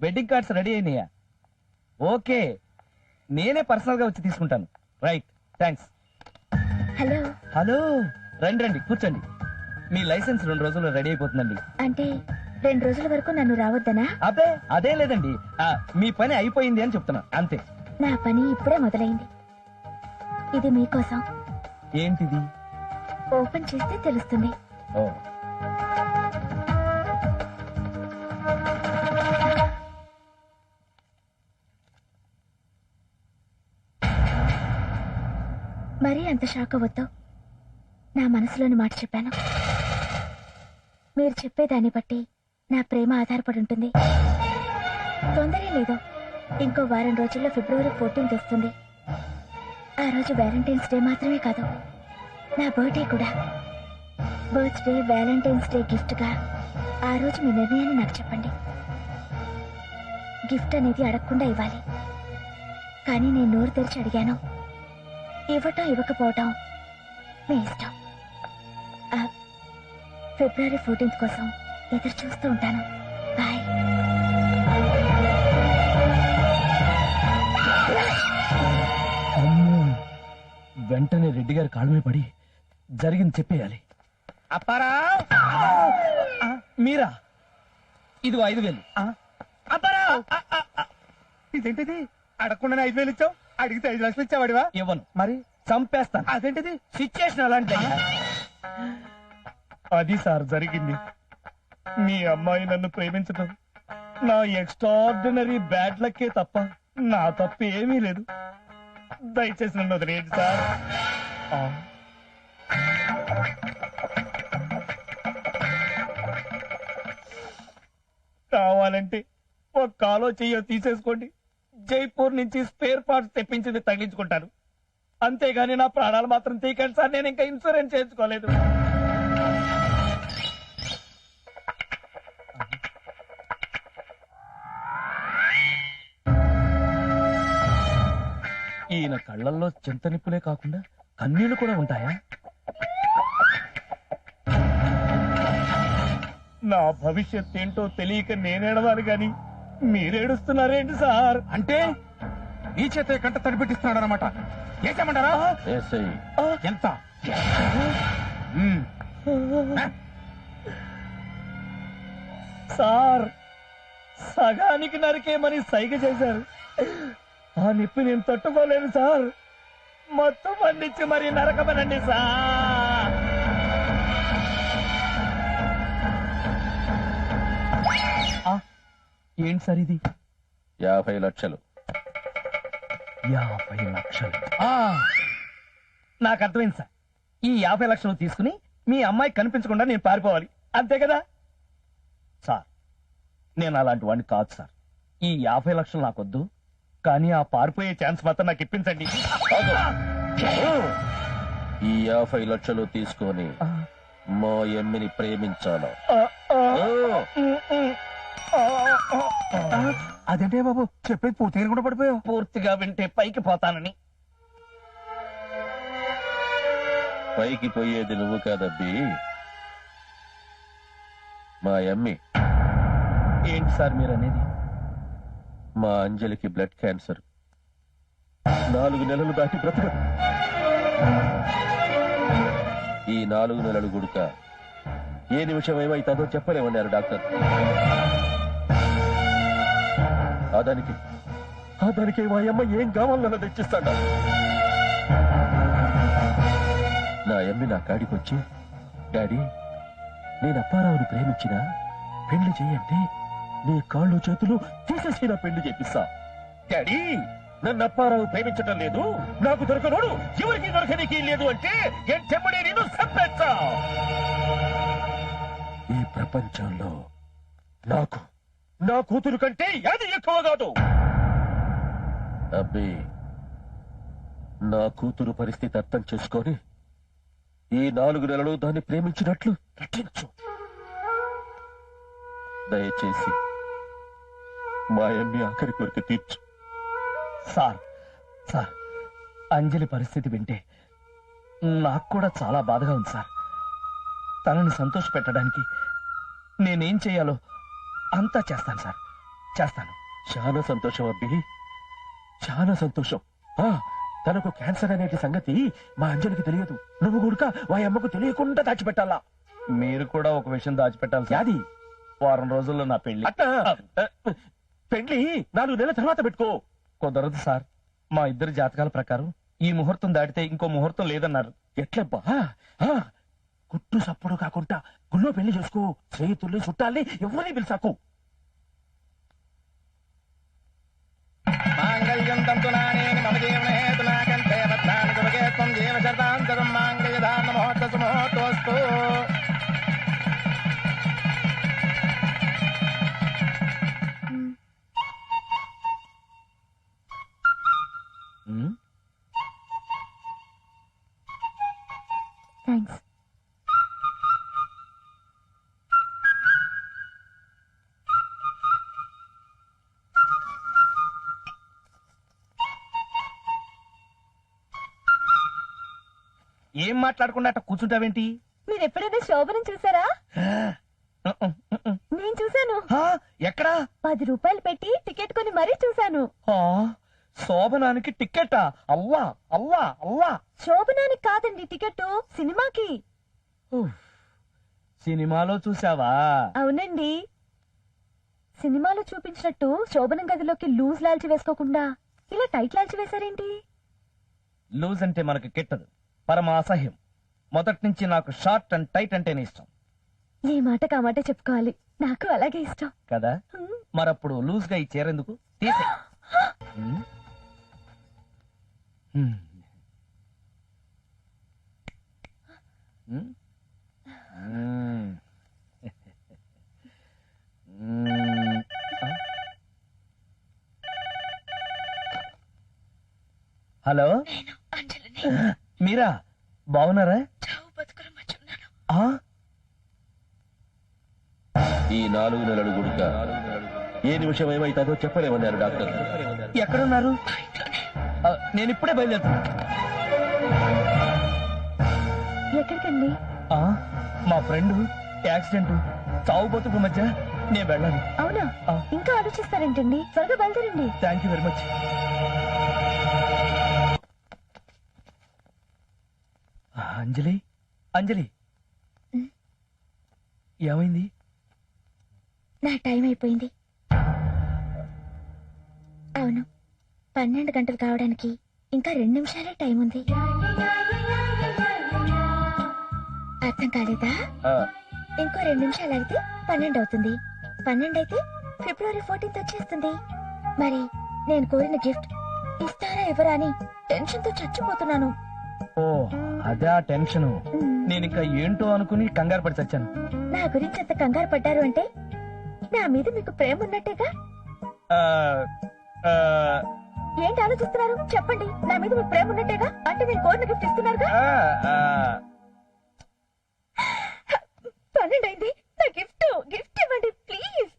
Wedding cards ready అయినాయా? Okay. నేనే పర్సనల్గా వచ్చి తీసుకుంటాను. రైట్ థ్యాంక్స్ హలో హలో రండి రండి కూర్చోండి. మీ లైసెన్స్ రెండు రోజుల్లో రెడీ అయిపోతుందండి. అంటే రెండు రోజుల వరకు నన్ను రావద్దనా? అబ్బే అదే లేదండి. ఆ, మీ పని అయిపోయింది అని చెప్తున్నా. అంతే. నా పని ఇప్పుడే మొదలైంది. ఇది మీకోసం. ఏంటిది? ఓపెన్ చేస్తే తెలుస్తుంది. ఓ. మరీ అంత షాక్ అవ్వద్దు. నా మనసులోని మాట చెప్పాను. మీరు చెప్పేదాన్ని బట్టి నా ప్రేమ ఆధారపడి ఉంటుంది. తొందరే లేదు. ఇంకో వారం రోజుల్లో ఫిబ్రవరి ఫోర్టీన్త్ వస్తుంది. ఆ రోజు వ్యాలంటైన్స్ డే మాత్రమే కాదు. నా బర్త్డే కూడా. బర్త్డే వ్యాలంటైన్స్ డే గిఫ్ట్గా ఆ రోజు మీ నిర్ణయాన్ని నాకు చెప్పండి. గిఫ్ట్ అనేది అడగకుండా ఇవ్వాలి. కానీ నేను నోరు తెరిచి అడిగాను. ఇవ్వటం ఇవ్వకపోవటం మీ ఇష్టం. ఆ, ఫిబ్రవరి ఫోర్టీన్త్ కోసం ఎదురు చూస్తూ ఉంటాను. బాయ్. వెంటనే రెడ్డి గారి కాళ్ళ మీద పడి జరిగింది చెప్పేయాలి. అప్పారా? మీరా? ఇదిగో ఐదు వేలు. అప్పారా? ఇదేంటిది? అడగకుండానే ఐదు వేలు ఇచ్చావు? అడిగితే ఐదు లక్షలు ఇచ్చావాడివా? ఇవ్వను. మరి? చంపేస్తాను. అదేంటిది? సిచ్యుయేషన్ అలాంటి అది సార్ జరిగింది. మీ అమ్మాయి నన్ను ప్రేమించడం నా ఎక్స్ట్రాడినరీ బ్యాడ్ లక్కే తప్ప నా తప్పు ఏమీ లేదు. దయచేసి నన్ను వదిలేయండి సార్. కావాలంటే ఒక కాలో చెయ్యో తీసేసుకోండి. జైపూర్ నుంచి స్పేర్ పార్ట్స్ తెప్పించింది తగిలించుకుంటాను. అంతేగాని నా ప్రాణాలు మాత్రం తీకండి సార్ నేను ఇంకా ఇన్సూరెన్స్ చేయించుకోలేదు. ఈయన కళ్ళల్లో చింత నిప్పులే కాకుండా కన్నీళ్ళు కూడా ఉంటాయా? నా భవిష్యత్ ఏంటో తెలియక నేనేడవాలి కానీ మీరేడుస్తున్నారేంటి సార్? అంటే ఈ చేతే కంట తడిపెట్టిస్తున్నాడు అనమాట ఏసేమంటారా ఎంత? మ్మ్. సార్ సగానికి నరికేమని సైగ చేశారు. ఆ నొప్పి నేను తట్టుకోలేను సార్. మొత్తం పండించి మరి నరకమనండి సార్. ఏంటి సార్ ఇది? యాభై లక్షలు. యాభై లక్షలు. ఆ, నాకు అర్థమైంది సార్. ఈ యాభై లక్షలు తీసుకుని మీ అమ్మాయి కనిపించకుండా నేను పారిపోవాలి. అంతే కదా? సార్ నేను అలాంటి వాడిని కాదు సార్. ఈ యాభై లక్షలు నాకొద్దు. కానీ ఆ పారిపోయే ఛాన్స్ మాత్రం నాకు ఇప్పించండి. ఈ యాభై లక్షలు తీసుకొని మా ఎమ్మిని ప్రేమించాలా ఆ, ఆ, ఓ, ఉమ్, ఉమ్, ఆ, ఆ, ఆ. అదేంటే బాబు? చెప్పేది పూర్తిగా కూడా పడిపోయావు. పూర్తిగా వింటే పైకి పోతానని. పైకి పోయేది నువ్వు కాదబ్బి. మా ఎమ్మి ఏంటి సార్ మీరు అనేది మా అంజలికి బ్లడ్ క్యాన్సర్. నాలుగు నెలలు దాటి బ్రతకదు ఈ నాలుగు నెలలు గుడుక. ఏ నిమిషం ఏమైతుందో చెప్పలేమన్నారు డాక్టర్. ఆ దానికి ఆ దానికి మా అమ్మ ఏం కావాలన్న తెచ్చిస్తాడా నా అమ్మి నా కాడికి వచ్చి డాడీ నేను అప్పారావుని ప్రేమించిన పెళ్ళి చేయండి నీ కాళ్ళు చేతులు తీసేసి నా పెళ్ళి చేపిస్తా. డాడీ నన్ను అప్పారావు ప్రేమించటం లేదు. నాకు దొరకనోడు ఎవరికి దొరకనికి లేదు అంటే ఎంటెమ్మడే నేను చంపేస్తా ఈ ప్రపంచంలో నాకు నా కూతురు కంటే అది ఎక్కువ కాదు. అబ్బి నా కూతురు పరిస్థితి అర్థం చేసుకొని ఈ నాలుగు నెలలు దాన్ని ప్రేమించినట్లు నటించు. దయచేసి మా అమ్మి ఆఖరి కోరిక తీర్చు. సార్ సార్ అంజలి పరిస్థితి వింటే నాకు కూడా చాలా బాధగా ఉంది సార్. తనని సంతోష పెట్టడానికి నేనేం చేయాలో అంతా చేస్తాను సార్. చేస్తాను. చాలా సంతోషం అబ్బి. చాలా సంతోషం. ఆ తనకు క్యాన్సర్ అనేటి సంగతి మా అంజలికి తెలియదు. నువ్వు కూడా వారి అమ్మకు తెలియకుండా దాచిపెట్టాలా? మీరు కూడా ఒక విషయం దాచిపెట్టాలి. యాది? వారం రోజుల్లో నా పెళ్ళి పెళ్ళి నాలుగు నెలల తర్వాత పెట్టుకో. కుదరదు సార్. మా ఇద్దరి జాతకాల ప్రకారం ఈ ముహూర్తం దాటితే ఇంకో ముహూర్తం లేదన్నారు. ఎట్లబ్బా? కుట్టు సప్పుడు కాకుండా గుళ్ళో పెళ్ళి చేసుకో. స్నేహితుల్ని చుట్టాల్ని ఎవరిని పిలిచాకు? మాంగళ్యం తంతునానేన ఏం మాట్లాడకుండా అట్ట కూర్చుంటావేంటి? మీరు ఎప్పుడైనా శోభనం చూసారా? నేను చూసాను ఆ, ఎక్కడా? పది రూపాయలు పెట్టి టికెట్ కొని మరీ చూసాను ఆ, శోభనానికి టిక్కెటా? అవ్వా అవ్వా అవ్వా. శోభనానికి కాదండి టికెట్ సినిమాకి. సినిమాలో చూసావా అవునండి. సినిమాలో చూపించినట్టు శోభనం గదిలోకి లూజ్ లాల్చి వేసుకోకుండా ఇలా టైట్ లాల్చి వేశారేంటి? లూజ్ అంటే మనకు కిట్టదు. పరమ అసహ్యం. మొదటి నుంచి నాకు షార్ట్ అండ్ టైట్ అంటేనే ఇష్టం. ఈ మాట కామాట చెప్పుకోవాలి. నాకు అలాగే ఇష్టం. కదా. మరప్పుడు లూజ్గా ఈ చీరెందుకు? తీసే. హ్మ్. మీరా? బాగున్నారా? ఆ? ఈ నాలుగు నెలలు గుడుక ఏ నిమిషం ఏమైతుందో చెప్పలేమన్నారు డాక్టర్. ఎక్కడున్నారు? ఆ, నేను ఇప్పుడే బయలుదేరుతున్నా ఎక్కడికండి? ఆ, మా ఫ్రెండ్ యాక్సిడెంట్ చావు బతుకు మధ్య నేను వెళ్ళాలి. అవునా? ఆ. ఇంకా ఆలోచిస్తారేంటండి? త్వరగా బయలుదేరండి. Thank you very much Anjali? Anjali. ఏమైంది? నా టైం అయిపోయింది. అవును పన్నెండు గంటలు కావడానికి ఇంకా రెండు నిమిషాలే టైం ఉంది. అర్థం కాలేదా? ఇంకో రెండు నిమిషాలు అయితే పన్నెండు అవుతుంది. పన్నెండు అయితే ఫిబ్రవరి ఫోర్టీన్త్ వచ్చేస్తుంది. మరి నేను కోరిన గిఫ్ట్ ఇస్తారా ఎవరా అని టెన్షన్తో చచ్చిపోతున్నాను. ఓ. అదే ఆ టెన్షన్. నేను ఇంకా ఏంటో అనుకుని కంగారు పడి చచ్చాను. నా గురించి అంత కంగారు పడ్డారు అంటే నా మీద మీకు ప్రేమ ఉన్నట్టేగా? ఆ, ఆ, ఏంటి ఆలోచిస్తున్నారు? చెప్పండి. నా మీద మీకు ప్రేమ ఉన్నట్టేగా? అంటే నేను కోరిన గిఫ్ట్ ఇస్తున్నారుగా? ఆ, ఆ. పన్నెండు అయింది నా గిఫ్ట్ గిఫ్ట్ ఇవ్వండి ప్లీజ్.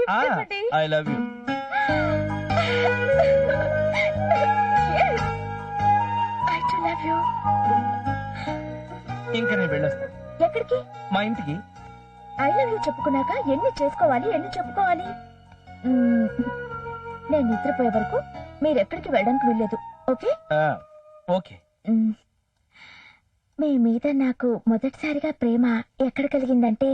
గిఫ్ట్ ఆ, ఇవ్వండి. I love you. Love you. ఇంకా నేను వెళ్ళొస్తాను ఎక్కడికి మా ఇంటికి ఐ లవ్ యూ చెప్పుకున్నాక ఎన్ని చేసుకోవాలి ఎన్ని చెప్పుకోవాలి మ్మ్. నేను నిద్రపోయే వరకు మీరు ఎక్కడికి వెళ్ళడానికి వీల్లేదు ఓకే ఆ, ఓకే మ్మ్. మీ మీద నాకు మొదటిసారిగా ప్రేమ ఎక్కడ కలిగిందంటే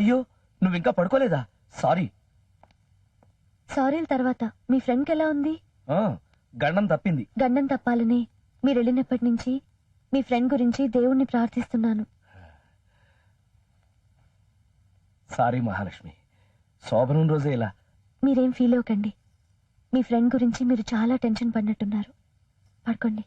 అయ్యో నువ్వు ఇంకా పడుకోలేదా? సారీ. సారీల తర్వాత మీ ఫ్రెండ్కి ఎలా ఉంది? ఆ, గండం తప్పింది. గండం తప్పాలని మీరు వెళ్ళినప్పటి నుంచి మీ ఫ్రెండ్ గురించి దేవుణ్ణి ప్రార్థిస్తున్నాను. సారీ మహాలక్ష్మి. శోభనం రోజే ఇలా. మీరేం ఫీల్ అవ్వకండి. మీ ఫ్రెండ్ గురించి మీరు చాలా టెన్షన్ పడినట్టున్నారు. పడుకోండి.